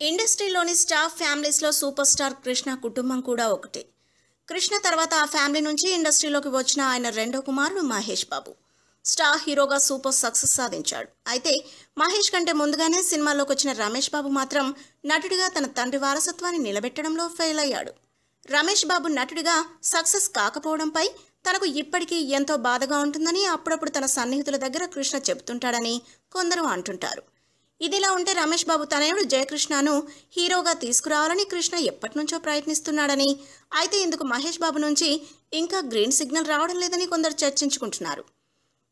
ఇండస్ట్రీలోని star ఫ్యామిలీస్లో super star Krishna కుటుంబం కూడా ఒకటి. కృష్ణ తర్వాత ఆ ఫ్యామిలీ నుంచి ఇండస్ట్రీలోకి వచ్చిన ఆయన రెండో కుమారుడు మహేష్ బాబు. స్టార్ హీరోగా సూపర్ సక్సెస్ సాధించాడు. అయితే మహేష్ కంటే ముందుగానే సినిమాలోకి వచ్చిన రమేష్ బాబు మాత్రం నటుడిగా తన తండ్రి వారసత్వాన్ని నిలబెట్టడంలో ఫెయిల్ అయ్యాడు. రమేష్ బాబు నటుడిగా సక్సెస్ కాకపోవడంపై తనకు ఇప్పటికీ ఎంతో బాధగా ఉంటుందని అప్పుడప్పుడు తన సన్నిహితుల దగ్గర కృష్ణ చెబుతుంటాడని కొందరు అంటుంటారు. ఇదిలా ఉంటే రమేష్ బాబు తనయుడు జయకృష్ణను హీరోగా తీసుకురావాలని కృష్ణ ఎప్పటి నుంచో ప్రయత్నిస్తున్నాడని. అయితే ఇందుకు మహేష్ బాబు నుంచి ఇంకా గ్రీన్ సిగ్నల్ రావడం లేదని కొందరు చర్చించుకుంటున్నారు.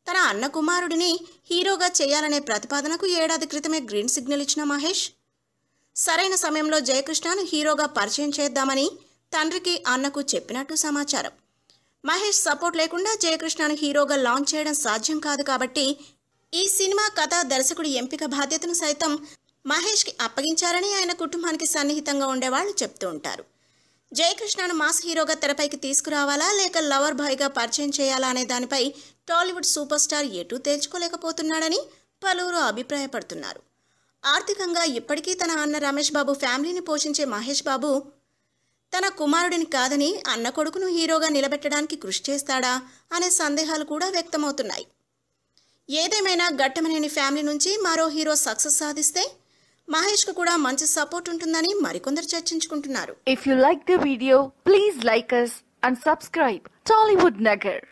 తన అన్న కుమారుడిని హీరోగా చేయాలనే ప్రతిపాదనకు ఏడాది క్రితమే గ్రీన్ సిగ్నల్ ఇచ్చిన మహేష్ సరైన సమయంలో జయకృష్ణను హీరోగా పరిచయం చేద్దామని తండ్రికి అన్నకు చెప్పినట్టు సమాచారం. మహేష్ సపోర్ట్ లేకుండా జయకృష్ణను హీరోగా లాంచ్ చేయడం సాధ్యం కాదు కాబట్టి ఈ సినిమా కథ దర్శకుడి ఎంపిక బాధ్యతను సైతం మహేష్కి అప్పగించారని ఆయన కుటుంబానికి సన్నిహితంగా ఉండేవాళ్ళు చెప్తూ ఉంటారు. జయకృష్ణను మాస్ హీరోగా తెరపైకి తీసుకురావాలా లేక లవర్ బాయ్గా పరిచయం చేయాలా అనే దానిపై టాలీవుడ్ సూపర్ స్టార్ ఎటూ తేల్చుకోలేకపోతున్నాడని పలువురు అభిప్రాయపడుతున్నారు. ఆర్థికంగా ఇప్పటికీ తన అన్న రమేష్ బాబు ఫ్యామిలీని పోషించే మహేష్ బాబు తన కుమారుడిని కాదని అన్న కొడుకును హీరోగా నిలబెట్టడానికి కృషి చేస్తాడా అనే సందేహాలు కూడా వ్యక్తమవుతున్నాయి. ఏదేమైనా గట్టమనేని ఫ్యామిలీ నుంచి మరో హీరో సక్సెస్ సాధిస్తే మహేష్కు కూడా మంచి సపోర్ట్ ఉంటుందని మరికొందరు చర్చించుకుంటున్నారు. If you like the video please like us and subscribe Tollywood Nagar